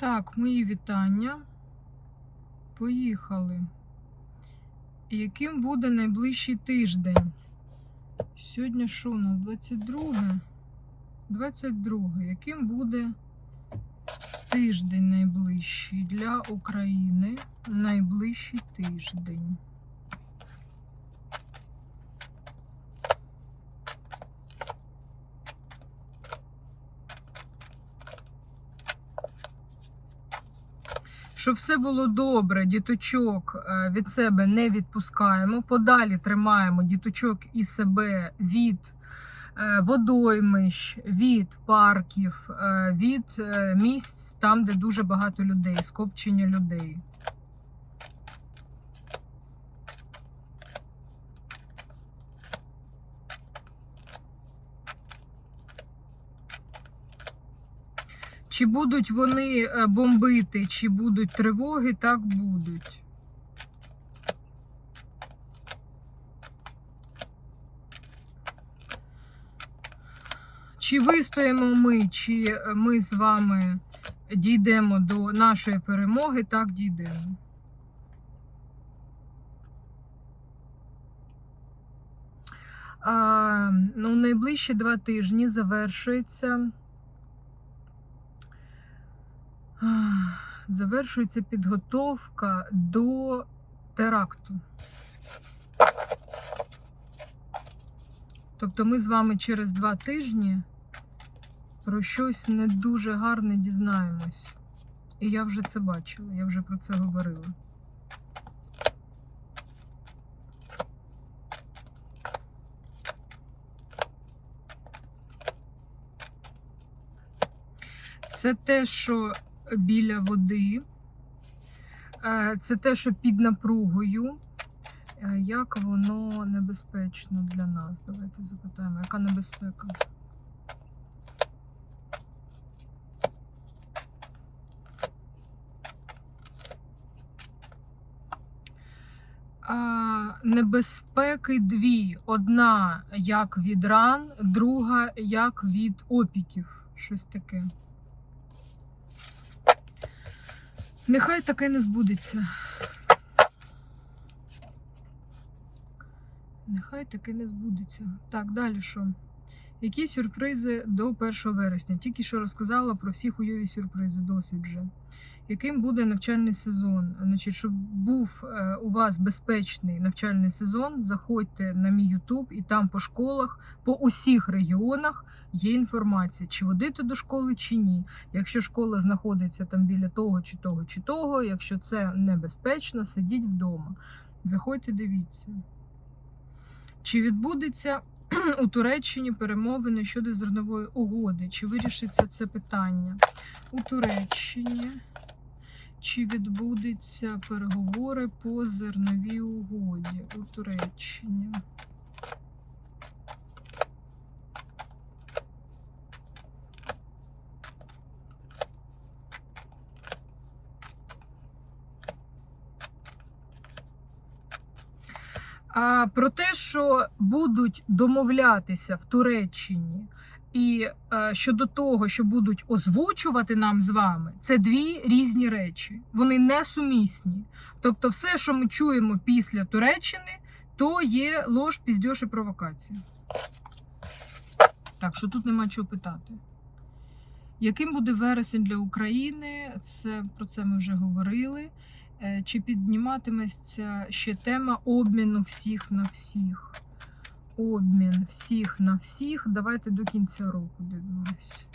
Так, мої вітання. Поїхали. Яким буде найближчий тиждень? Сьогодні що у нас? 22? 22. Яким буде тиждень найближчий для України? Найближчий тиждень. Щоб все було добре, діточок е, від себе не відпускаємо. Подалі тримаємо діточок і себе від е, водоймищ, від парків, е, від місць там, де дуже багато людей, скопчення людей. Чи будуть вони е, бомбити, чи будуть тривоги, так будуть. Чи вистоїмо ми, чи е, ми з вами дійдемо до нашої перемоги, так дійдемо. А, ну, найближчі два тижні завершується. Завершується підготовка до теракту. Тобто ми з вами через два тижні про щось не дуже гарне дізнаємось. І я вже це бачила, я вже про це говорила. Це те, що біля води, Е, це те, що під напругою. Е, Як воно небезпечно для нас? Давайте запитаємо, яка небезпека? Небезпеки дві. Одна як від ран, друга як від опіків. Щось таке. Нехай таке не збудеться. Нехай таке не збудеться. Так, далі що? Які сюрпризи до 1 вересня? Тільки що розказала про всі хуйові сюрпризи, досить вже. Яким буде навчальний сезон? Значить, щоб був е, у вас безпечний навчальний сезон, заходьте на мій Ютуб і там по школах, по усіх регіонах є інформація, чи водити до школи, чи ні. Якщо школа знаходиться там біля того, чи того, чи того, якщо це небезпечно, сидіть вдома. Заходьте, дивіться. Чи відбудеться у Туреччині перемовини щодо зернової угоди? Чи вирішиться це питання? У Туреччині. Чи відбудуться переговори по зерновій угоді у Туреччині? А, про те, що будуть домовлятися в Туреччині, і е, щодо того, що будуть озвучувати нам з вами, це дві різні речі. Вони несумісні. Тобто, все, що ми чуємо після Туреччини, то є лож, піздьош і провокація. Так що тут нема чого питати. Яким буде вересень для України? Це про це ми вже говорили. Е, Чи підніматиметься ще тема обміну всіх на всіх? Обмін всіх на всіх. Давайте до кінця року дивимось.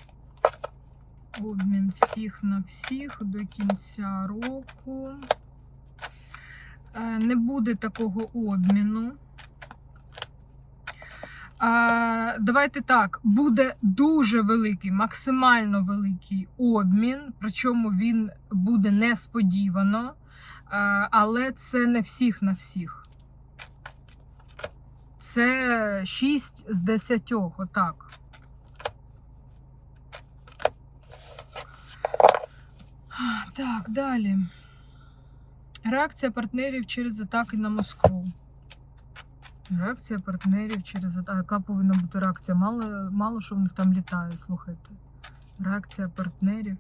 Обмін всіх на всіх до кінця року. Е, Не буде такого обміну. А, Давайте так, буде дуже великий, максимально великий обмін, причому він буде несподівано, а, але це не всіх на всіх. Це 6 з 10, отак. Так, далі. Реакція партнерів через атаки на Москву. Реакція партнерів через атаку. Яка повинна бути реакція? Мало, мало що в них там літає, слухайте. Реакція партнерів.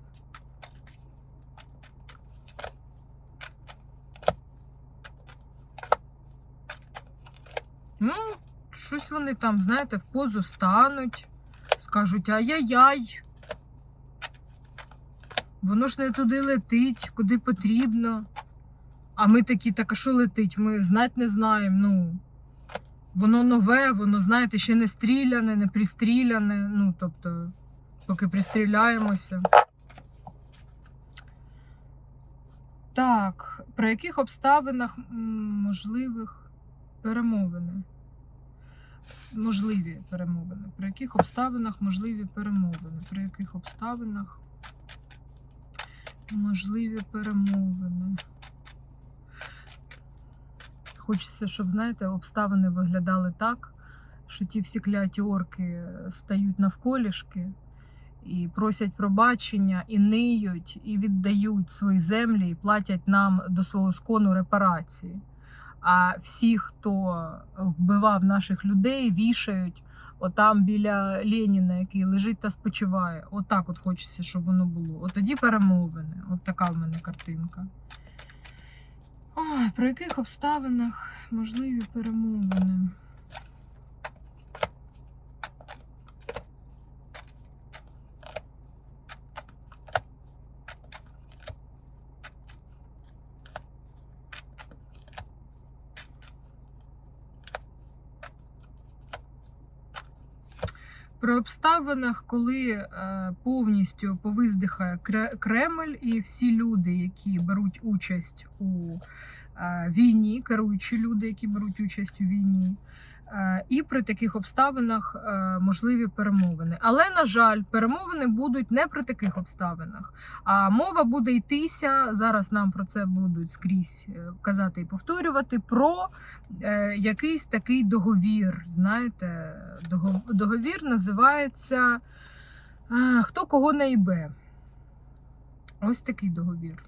Ну, щось вони там, знаєте, в позу стануть, скажуть ай-яй-яй. Воно ж не туди летить, куди потрібно. А ми такі, так а що летить? Ми знать не знаємо. Ну, воно нове, воно, знаєте, ще не стріляне, не пристріляне. Ну, тобто, поки пристріляємося. Так, при яких обставинах можливих перемовини? Можливі перемовини. При яких обставинах можливі перемовини? При яких обставинах можливі перемовини? Хочеться, щоб, знаєте, обставини виглядали так, що ті всі кляті орки стають навколішки і просять пробачення, і ниють, і віддають свої землі, і платять нам до свого скону репарації. А всі, хто вбивав наших людей, вішають отам біля Леніна, який лежить та спочиває. Отак от хочеться, щоб воно було. От тоді перемовини. От така в мене картинка. Ой, при яких обставинах можливі перемовини? При обставинах, коли е, повністю повиздихає Кре- Кремль і всі люди, які беруть участь у війні, керуючі люди, які беруть участь у війні, е, і при таких обставинах е, можливі перемовини. Але, на жаль, перемовини будуть не при таких обставинах. А мова буде йтися зараз. Нам про це будуть скрізь е, казати і повторювати. Про е, якийсь такий договір. Знаєте, договір називається е, Хто кого не йбе. Ось такий договір.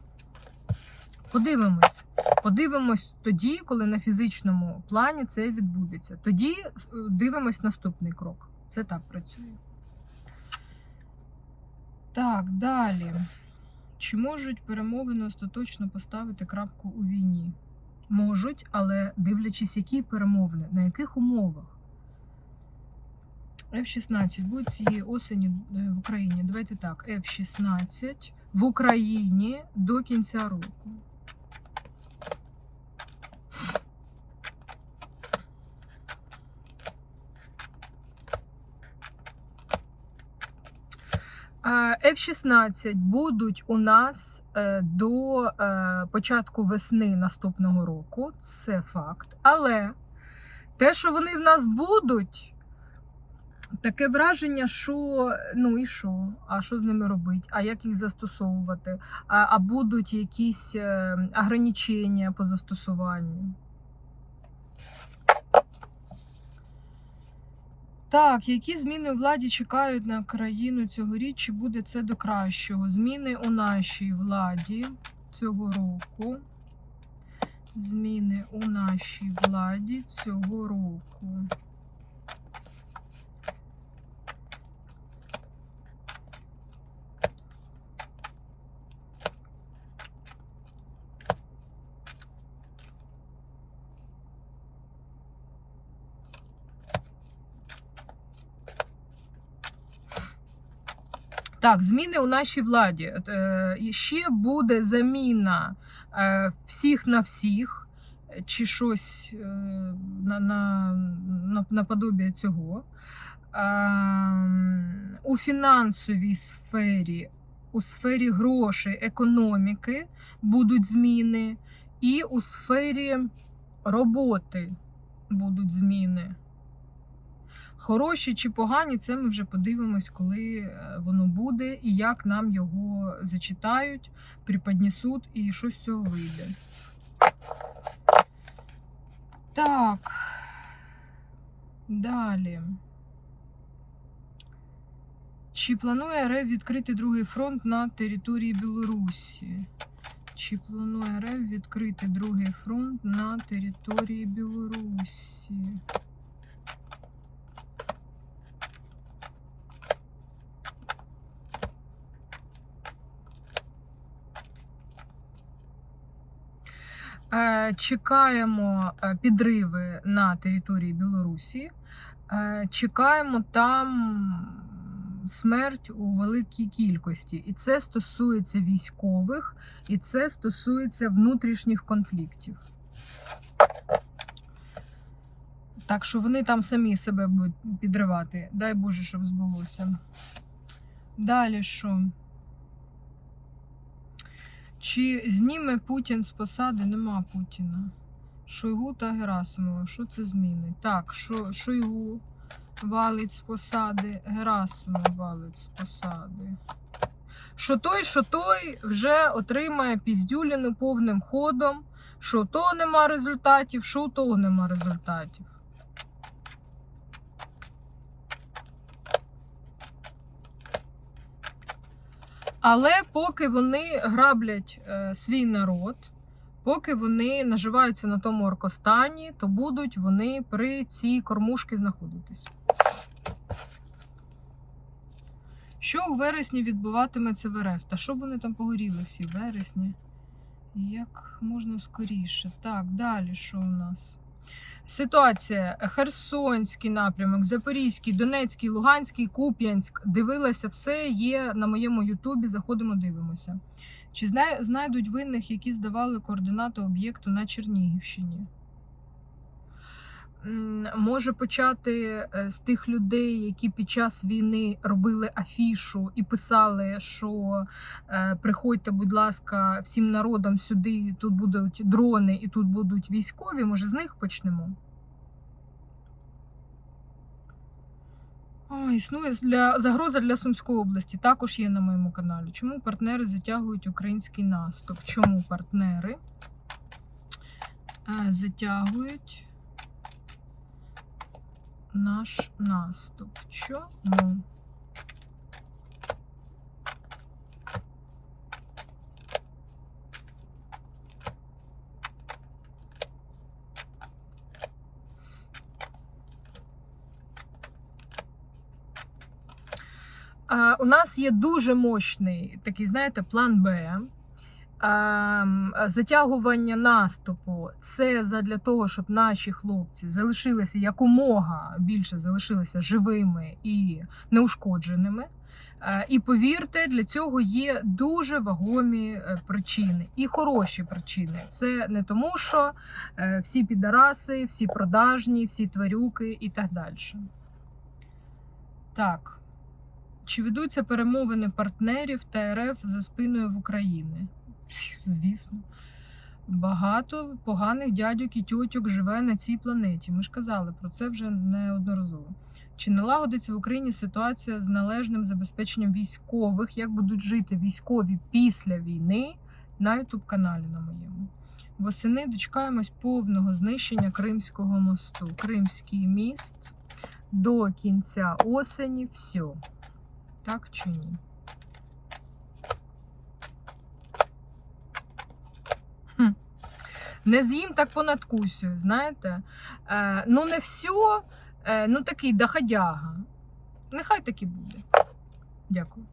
Подивимось. Подивимось тоді, коли на фізичному плані це відбудеться. Тоді е, дивимось наступний крок. Це так працює. Так, далі. Чи можуть перемовини остаточно поставити крапку у війні? Можуть, але дивлячись, які перемовини, на яких умовах. F-16 будуть цієї осені е, в Україні. Давайте так, F-16 в Україні до кінця року. Е, F-16 будуть у нас е, до е, початку весни наступного року. Це факт. Але те, що вони в нас будуть, таке враження, що ну і що? А що з ними робити? А як їх застосовувати? А, а будуть якісь е, ограничення по застосуванню? Так, які зміни у владі чекають на країну цьогоріч? Чи буде це до кращого? Зміни у нашій владі цього року. Зміни у нашій владі цього року. Так, зміни у нашій владі. Е, Ще буде заміна е, всіх на всіх, чи щось е, на, на, на, наподобие цього. Е, У фінансовій сфері, у сфері грошей, економіки будуть зміни, і у сфері роботи будуть зміни. Хороші чи погані, це ми вже подивимось, коли е, воно буде, і як нам його зачитають, приподнесуть, і що з цього вийде. Так. Далі. Чи планує РФ відкрити другий фронт на території Білорусі? Чи планує РФ відкрити другий фронт на території Білорусі? Е, Чекаємо е, підриви на території Білорусі. Е, Чекаємо там смерть у великій кількості. І це стосується військових, і це стосується внутрішніх конфліктів. Так що вони там самі себе будуть підривати. Дай Боже, щоб збулося. Далі що? Чи зніме Путін з посади? Нема Путіна. Шойгу та Герасимова. Що це зміни? Так, Шо, Шойгу валить з посади, Герасимов валить з посади. Що той, що той вже отримає піздюліну повним ходом. Що у того нема результатів, що у того нема результатів. Але поки вони граблять е, свій народ, поки вони наживаються на тому оркостані, то будуть вони при цій кормушці знаходитись. Що у вересні відбуватиметься в РФ? Та що вони там погоріли всі в вересні? Як можна скоріше? Так, далі що у нас? Ситуація Херсонський напрямок, Запорізький, Донецький, Луганський, Куп'янськ. Дивилася все, є на моєму Ютубі. Заходимо, дивимося. Чи зна- знайдуть винних, які здавали координати об'єкту на Чернігівщині? Може почати е, з тих людей, які під час війни робили афішу і писали, що е, приходьте, будь ласка, всім народом сюди, тут будуть дрони і тут будуть військові. Може, з них почнемо? О, існує для загроза для Сумської області. Також є на моєму каналі. Чому партнери затягують український наступ? Чому партнери е, затягують наш наступ? Чому? А, у нас є дуже мощний такий, знаєте, план Б. Ем, Затягування наступу це задля того, щоб наші хлопці залишилися якомога більше залишилися живими і неушкодженими. Е, І повірте, для цього є дуже вагомі е, причини і хороші причини. Це не тому, що е, всі підараси, всі продажні, всі тварюки і так далі. Так. Чи ведуться перемовини партнерів та РФ за спиною в Україні? Звісно. Багато поганих дядьок і тьотьок живе на цій планеті. Ми ж казали про це вже неодноразово. Чи налагодиться в Україні ситуація з належним забезпеченням військових? Як будуть жити військові після війни на Ютуб-каналі на моєму? Восени дочекаємось повного знищення Кримського мосту. Кримський міст до кінця осені. Все. Так чи ні? Не з'їм так понадкусюю, знаєте. Е, ну, не все, е, ну такий доходяга. Нехай так і буде. Дякую.